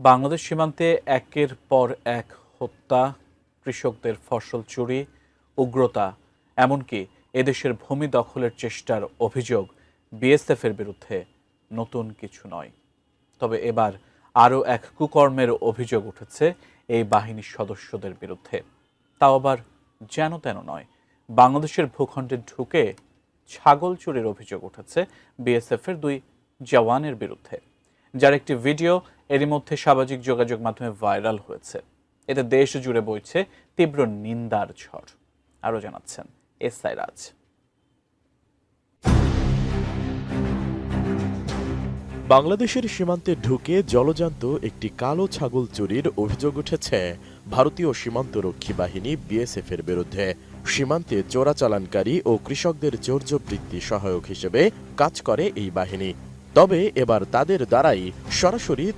বাংলাদেশ সীমান্তে একের পর এক হত্যা, কৃষকদের ফসল চুরি, উগ্রতা, এমনকি এদেশের ভূমি দখলের চেষ্টার অভিযোগ বিএসএফের বিরুদ্ধে নতুন কিছু নয়। তবে এবার আরও এক কুকর্মের অভিযোগ উঠেছে এই বাহিনীর সদস্যদের বিরুদ্ধে। তাও আবার যেন তেন নয়, বাংলাদেশের ভূখণ্ডে ঢুকে ছাগল চুরির অভিযোগ উঠেছে বিএসএফের দুই জওয়ানের বিরুদ্ধে। যার একটি ভিডিও এরই মধ্যে সামাজিক যোগাযোগ মাধ্যমে ভাইরাল হয়েছে। এতে দেশ জুড়ে বইছে তীব্র নিন্দার ঝড়। আরও জানাচ্ছেন এস আই রাজ। বাংলাদেশের সীমান্তে ঢুকে জলজান্ত একটি কালো ছাগল চুরির অভিযোগ উঠেছে ভারতীয় সীমান্তরক্ষী বাহিনী বিএসএফ এর বিরুদ্ধে। সীমান্তে চোরাচালানকারী ও কৃষকদের চৌর্যবৃত্তি সহায়ক হিসেবে কাজ করে এই বাহিনী। তবে এবার তাদের দ্বারাই সরাসরি